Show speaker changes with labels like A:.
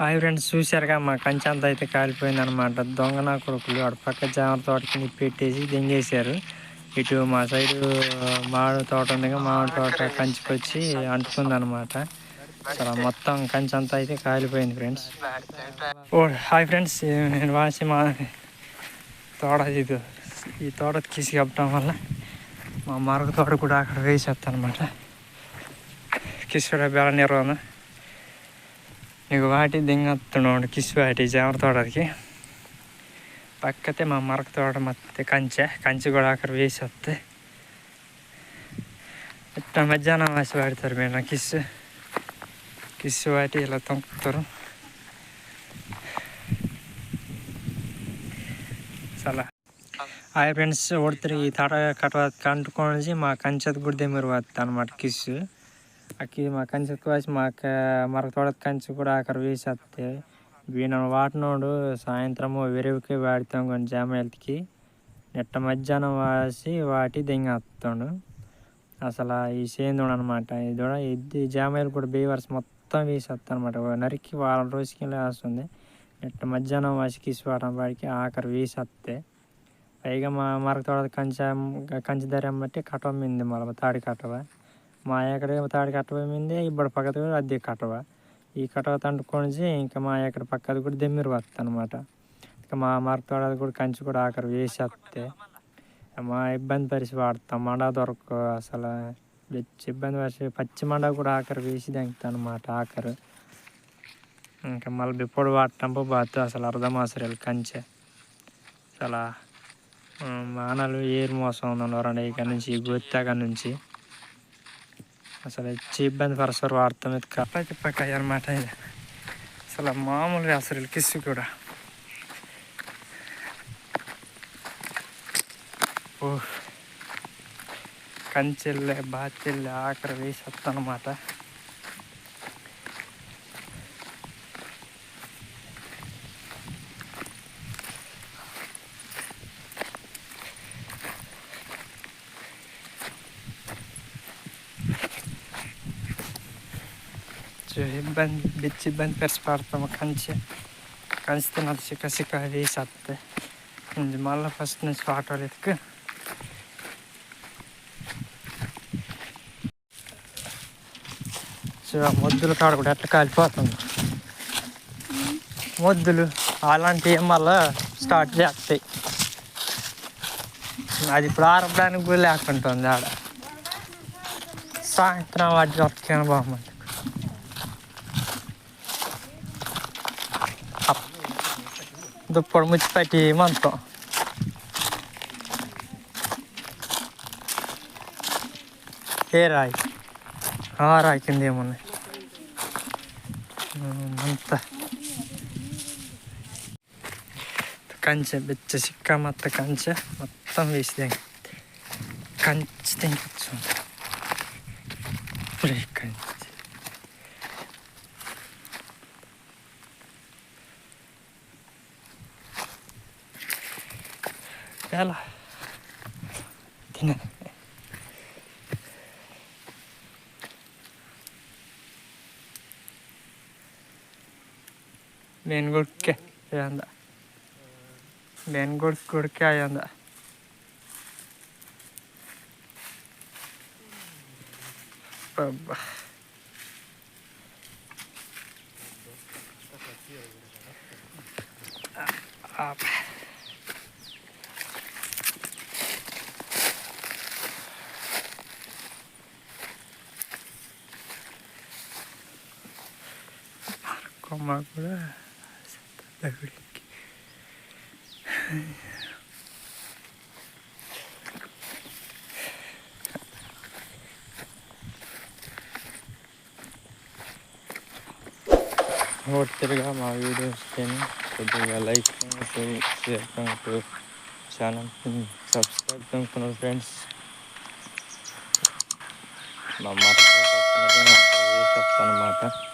A: Hi friends చూశారుగా మా కంచె అయితే కాలిపోయింది అనమాట దొంగ నా కొడుకులు అటు పక్క జామ తోటకి నిప్పెట్టేసి దింగేశారు. ఇటు మా సైడు మామిడి తోట ఉంది మామిడి తోట కంచికొచ్చి అంటుకుంది అనమాట అసలు మొత్తం కంచె అయితే కాలిపోయింది ఫ్రెండ్స్. ఓ హాయ్ ఫ్రెండ్స్ నేను వాసి మా తోట ఇది ఈ తోట తీసి కప్పడం వల్ల మా మరొక తోట కూడా అక్కడ వేసేస్తాను అనమాట కిషోర బెల నిర్వహణ నీకు వాటి దింగత్తున్నాడు కిస్ వాటి జామర తోటకి పక్కతే మా మరక తోట ಮತ್ತೆ కంచె కంచె కూడా అక్కడ వేసి వస్తే ఇట్లా మధ్యాహ్నం వేసి వాడతారు మీరు కిస్ కిస్ వాటి ఇలా తొంకుతారు చాలా హాయ్ ఫ్రెండ్స్ ఓడితే ఈ తాట కట కంటుకొని మా కంచెత గుడిదే మీరు వస్తా అనమాట కిస్ అక్కి మా కంచి వచ్చి మా మరొక కంచి కూడా అక్కడ వేసేస్తే వీణ వాటినోడు సాయంత్రము వెరువుకి వాడతాం కొన్ని జామ హెల్త్కి. నెట్ట మధ్యాహ్నం వాసి వాటి దింగేస్తాడు అసలు ఈ సేందుడు అనమాట ఇది కూడా ఇది జామాయిలు కూడా బేవర్స్ మొత్తం వేసేస్తాను అనమాట నరికి వారం రోజుకి వేస్తుంది నెట్ట మధ్యాహ్నం వాసికి వాడడం వాడికి ఆఖరి వేసేస్తే పైగా మా మరక తోడ కంచె కంచి ధర బట్టి కటవ మింది మళ్ళీ తాడి కటవ. మా ఎక్కడ తాడి కట్టబోయింది ఇప్పుడు ఇప్పుడు కూడా అద్దె కట్టవ. ఈ కటవ తండుకొని ఇంకా మా ఎక్కడ పక్కది కూడా దెమ్మిరు వస్తుంది అనమాట ఇంకా మా మరొక కూడా కంచి కూడా ఆఖరు వేసేస్తే మా ఇబ్బంది పరిచి వాడతాం. మండ దొరక అసలు. వెచ్చి ఇబ్బంది పరిచి పచ్చి మండ కూడా ఆఖరి వేసి దంగుతాను అనమాట ఆఖరు. ఇంకా మళ్ళీ బిప్పుడు వాడటంపు బాతు అసలు అర్థం కంచె. అసలు మానలు ఏరు మోసం ఉన్నారండి ఇక్కడ నుంచి గొత్తాక నుంచి. అసలు వచ్చి ఇబ్బంది పరసరు వాడతాం ఇది కప్ప తిప్పకాయ అనమాట ఇది అసలు మామూలుగా అసలు కిస్సు కూడా ఓ కంచెల్లే బాచెల్లే ఆఖరి వేసి వస్తానమాట iban, być iban per spartam kancie. Kancie na sika sika వేసత్తే ఇది మళ్ళీ ఫస్ట్ నుంచి ఆటో ఎత్తుకు సో మొద్దులు కాడ కూడా ఎట్లా కాలిపోతుంది మొద్దులు అలాంటివి మళ్ళీ స్టార్ట్ చేస్తాయి అది ఇప్పుడు ఆరపడానికి కూడా లేకుంటుంది ఆడ సాయంత్రం వాటి వరకు బాగుంటుంది దుప్పడు ముచ్చిపెట్టి మంతం ఏ రాయి ఆ రాయి కింద ఏమున్నాయి అంత కంచె బెచ్చ సిక్క మొత్త కంచె మొత్తం వేసి కంచి తెంకొచ్చు ఇప్పుడే కంచి Καλά. Τι να... மீன் கொடுக்க ஏந்தா மீன் கொடுக்க கொடுக்க ஏந்தா பப்பா up. కొమ్మ కూడా దగ్గరికి తిరిగా మా వీడియోస్ కొద్దిగా లైక్ షేర్ ఛానల్ సబ్స్క్రైబ్ చేసుకున్నారు ఫ్రెండ్స్ మా మరొక చెప్తాను అన్నమాట